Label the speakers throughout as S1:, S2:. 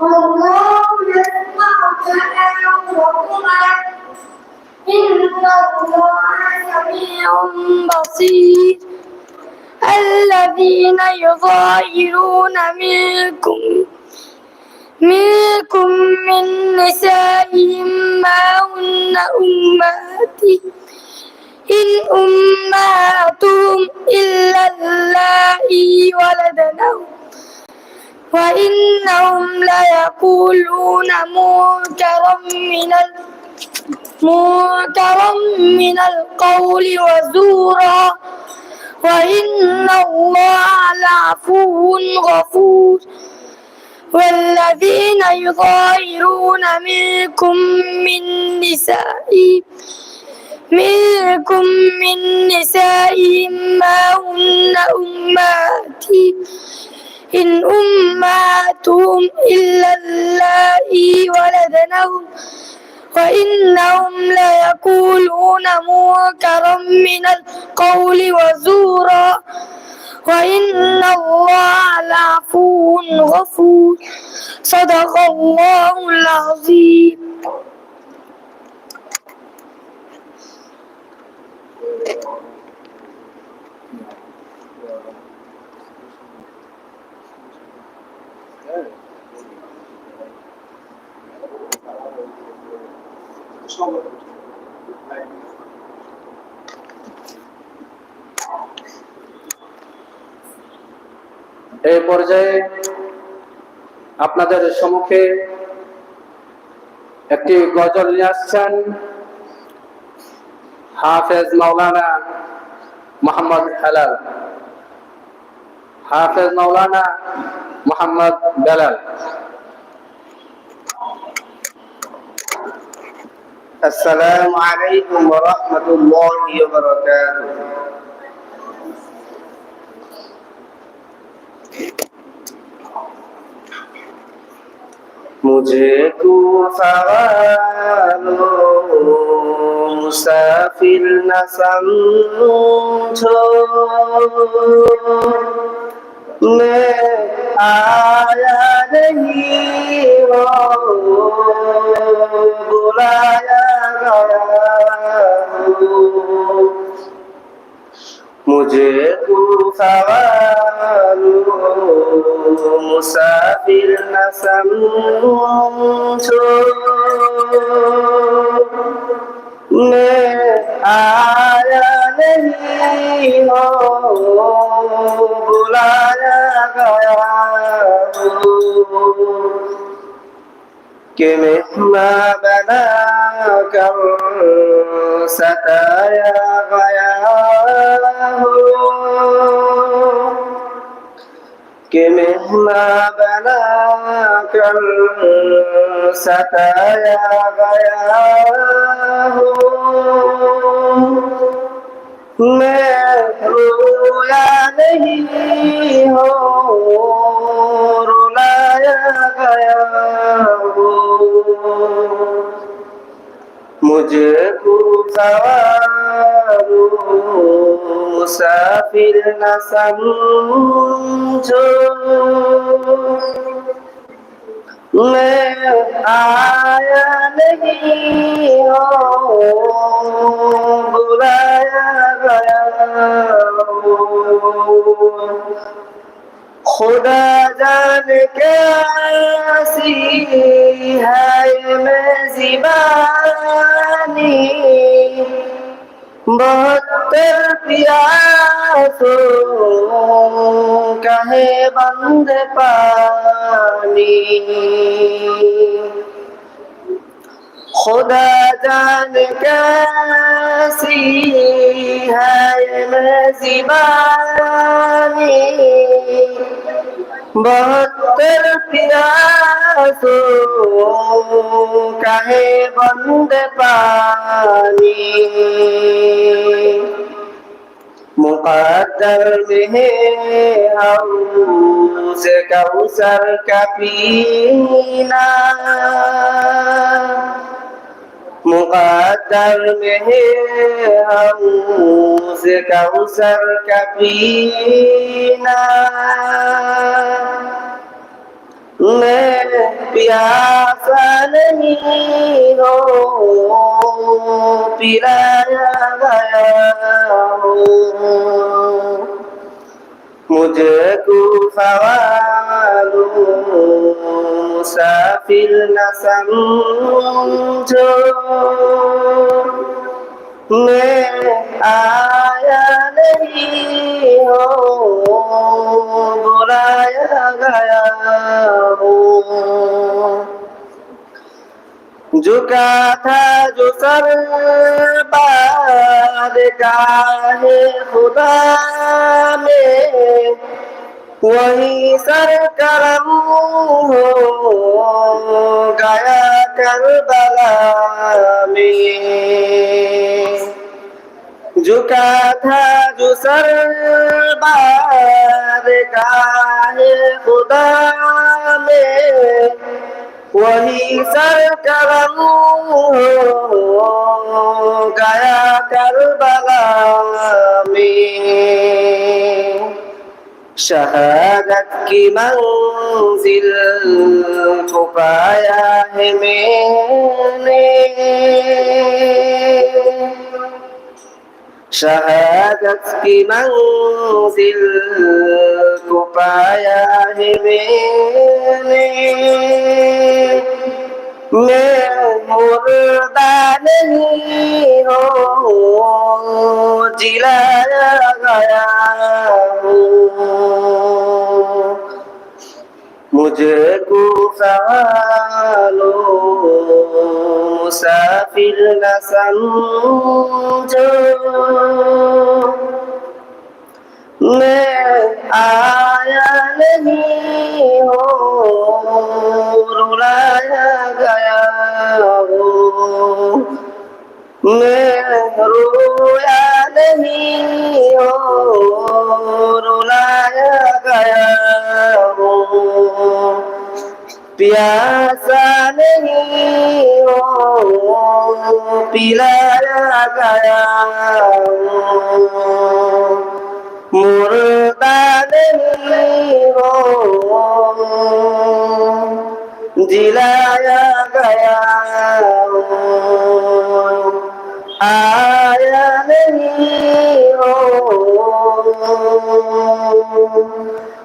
S1: والله يسمع تلاوتكما إن الله سميع بصير الذين يظاهرون منكم منكم من نسائهم ما هن أمهاتهم إن أمهاتهم إلا اللائي ولدنهم وإنهم ليقولون منكرا من منكرا من القول وزورا وإن الله لعفو غفور والذين يظاهرون منكم من نسائهم منكم من نسائهم ما هن أمهاتي إن أمهاتهم إلا اللائي ولدنهم وإنهم ليقولون منكرا من القول وزورا وإن الله لعفو غفور صدق الله العظيم এই
S2: পর্যায়ে আপনাদের সম্মুখে একটি গজল নিয়ে আসছেন حافظ مولانا محمد حلال حافظ مولانا محمد بلال السلام عليكم ورحمة الله وبركاته مجھے تو سوالو মুসাফির না সমঝো মে আয়া রহি হো বুলায়া গয়া مجھے کو مسافر نہ سمجھو हो बुलाया गया कि मिस्मा बना कर सताया गया हो कि मेहमा बना कर सताया गया हो मैं رویا نہیں ہو رلایا گیا ہو مجھے سوارو مسافر نہ سمجھو میں آیا نہیں ہو खुदा जान कैसी है मेजबानी बहत्तर प्यासों कहे बंद पानी खुदा जान कैसी है मेजबानी भक्तर प्यासो कहे बंद पानी मुकदर में हौस कौसर का पीना مقدر به هموز کوثر کفینا میں پیاسا نہیں ہوں پلایا گیا ہوں मुझको फवालो मुसाफिर न समझो मैं आया नहीं हो बुलाया गया झुका था जो सर बार का है खुदा में वही सर करम हो गया बला में झुका था जो सर बार का है खुदा में وهيس الكلام يا كالبلام شهادت کی منزل چھپایا ہے میں نے शहादत की मंजिल को पाया है मैंने मैं मुर्दा नहीं हूँ जिलाया गया हूँ मुझको सवालों মুসাফির না সমঝো মে আয়া নহি হো রুলায়া গয়া হো মে রোয়া নহি হো রুলায়া গয়া হো प्यासा नहीं पिलाया गया मुर्दा नहीं हो जिलाया गया आया नहीं हो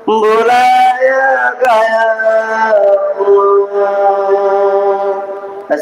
S2: बुलाया गया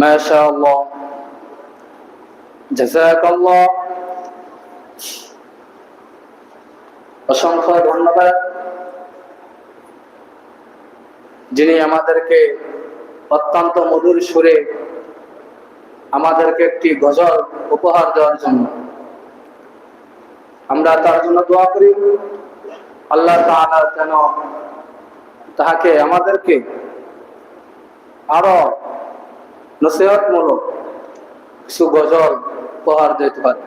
S2: ما شاء الله جزاك الله অসংখ্য ধন্যবাদ যিনি আমাদেরকে অত্যন্ত মধুর সুরে আমাদেরকে একটি গজল উপহার দেওয়ার জন্য আমরা তার জন্য দোয়া করি আল্লাহ তাহলে যেন তাহাকে আমাদেরকে আরো নসিহতমূলক কিছু গজল উপহার দিতে পারে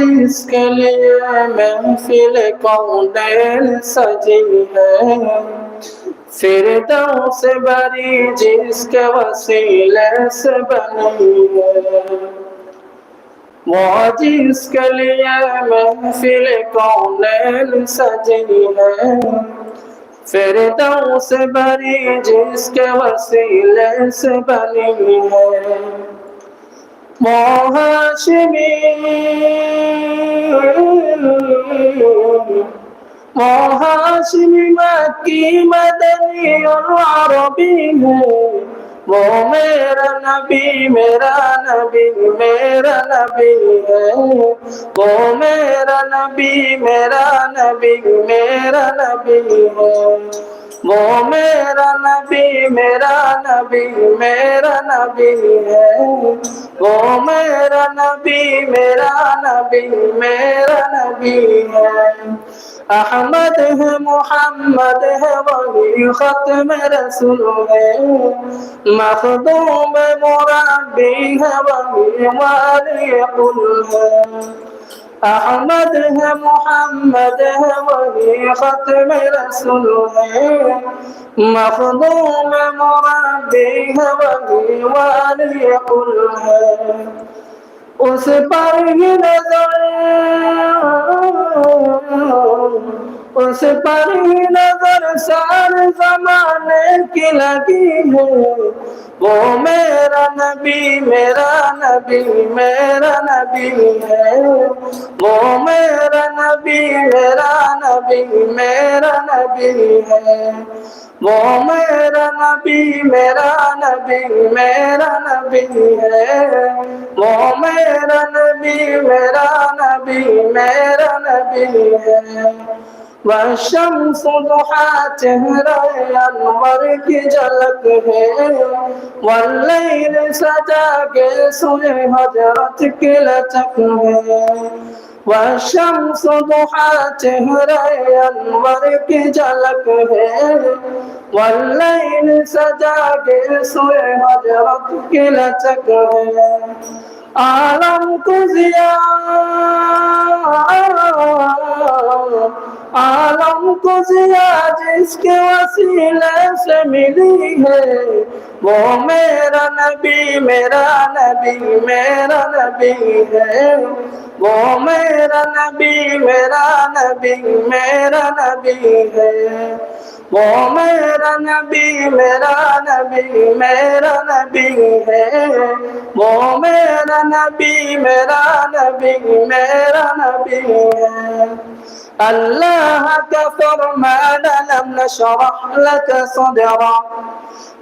S2: जिस लिए महफिल कौंडेल सजी है फिर से भरी जिसके वसीले से बनी है वो जिसके लिए महफिल कौंडेल सजी है फिर से भरी जिसके वसीले से बनी है মহাশিবী মহাশিবী মাকি মদনী আরবি হো मेरा नबी मेरा नबी मेरा नबी है वो मेरा नबी मेरा नबी मेरा नबी है वो मेरा नबी मेरा नबी मेरा नबी है वो मेरा नबी मेरा नबी मेरा नबी है अहमद है मोहम्मद है वही खत्म रसूल है मखदूम मुरबी है वही वाली है أحمد محمد ہے ختم رسول مخدوم مربي ہے والي والی قل ہے اس उस पर ही नजर सार जमाने की लगी है वो मेरा नबी मेरा नबी मेरा नबी है वो मेरा नबी मेरा नबी मेरा नबी है वो मेरा नबी मेरा नबी मेरा नबी है वो मेरा नबी मेरा नबी मेरा नबी है والشمس ضحاتها رأي أنور کی جلک ہے واللیل سجا کے سنے حضرت کی لچک ہے والشمس ضحاتها رأي أنور کی جلک ہے واللیل سجا کے سنے حضرت کی لچک ہے আলম কুজিয়া आलम को जिया जिसके वसीले से मिली है वो मेरा नबी मेरा नबी मेरा नबी है वो मेरा नबी मेरा नबी मेरा नबी है वो मेरा नबी मेरा नबी मेरा नबी है वो मेरा नबी मेरा الله كفر ما لم نشرح لك صدرا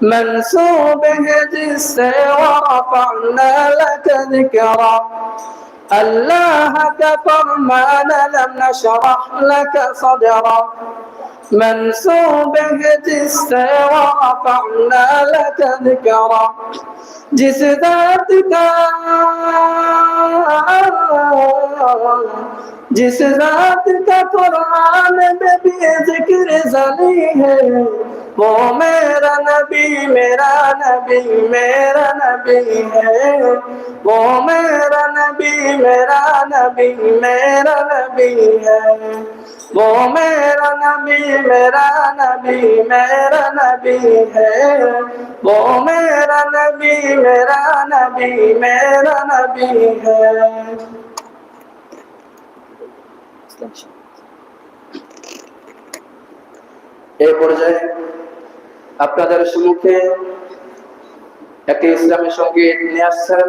S2: منسوب جس ورفعنا لك ذكرا الله كفر ما لم نشرح لك صدرا منسوبك جسر رفعنا لك ذكرا جس ذاتك جس ذات کا قرآن میں بھی ذکر زلی ہے وہ میرا نبی میرا نبی میرا نبی ہے وہ میرا نبی میرا نبی میرا نبی ہے وہ میرا نبی मेरा नबी मेरा नबी है वो मेरा नबी मेरा नबी मेरा এ পর্যায়ে আপনাদের সম্মুখে একটি ইসলামী সঙ্গীত নিয়ে আসছেন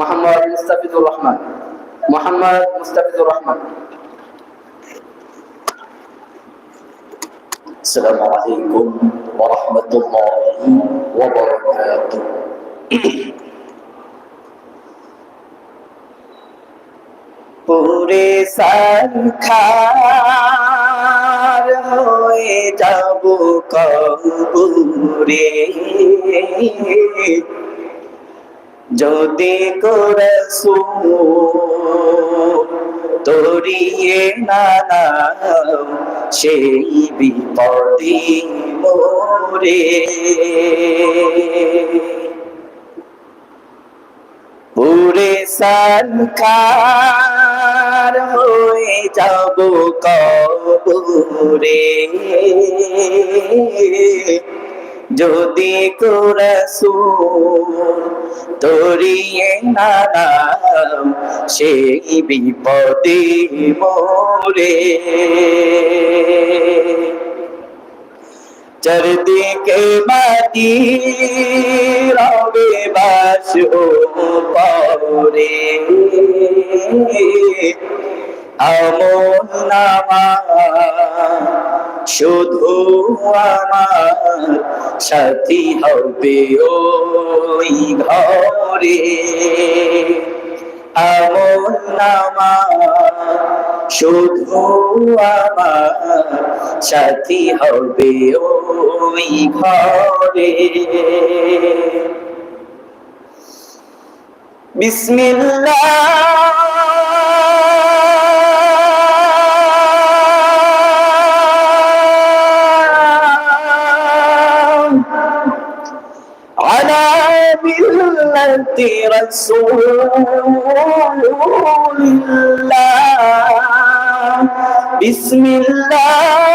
S2: মোহাম্মদ মুস্তাফিজুর রহমান মোহাম্মদ মুস্তাফিজুর রহমান السلام عليكم ورحمة الله وبركاته পুরে সারখার হয়ে যাব কবুরে যদি করসু তরিয়ে নানা সেই বিপদে মোরে পুরে সরকার হয়ে যাব কবরে যদি কুরসুল তরিয়ে নাম সেই বিপদে মোরে চারদিকে মাটি রবে বাস ও পরে আমন আমার শুধু আমার সাথী হবে ওই ঘরে আমন আমার শুধু আমার সাথী হবে ওই ঘরে بسم الله على ملة رسول الله بسم الله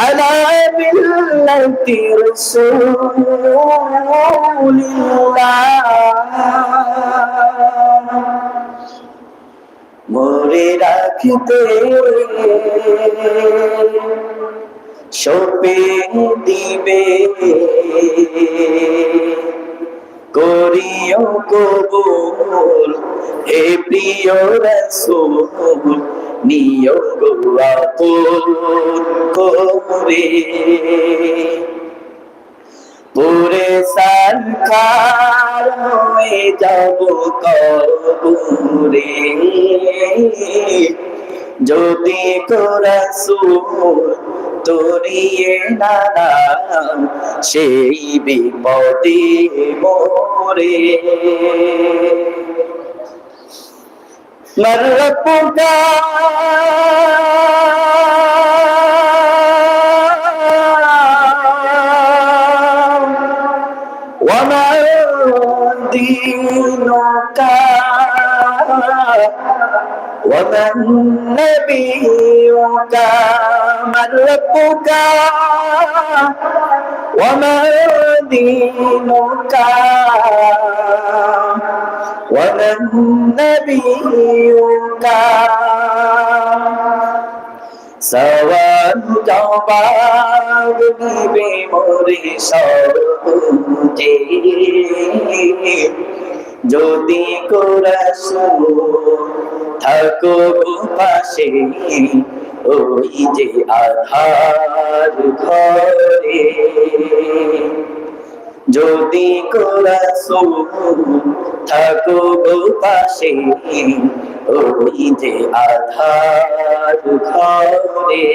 S2: على ملة رسول الله মরে রাখতে সপে দিবে করিও কবুল এ প্রিয় রসুল পুরে সরকার যদি কোরসুর তোরিয়ে নানা সেই বিপদে মোরে من ربك وما دينك ومن نبيك من ربك وما دينك نبيك سواء جوابي بمرشدتي যদি কোরাসু থাকো পাশে ওই যে আধার ঘরে যদি থাকো পাশে ওই যে আধার ঘরে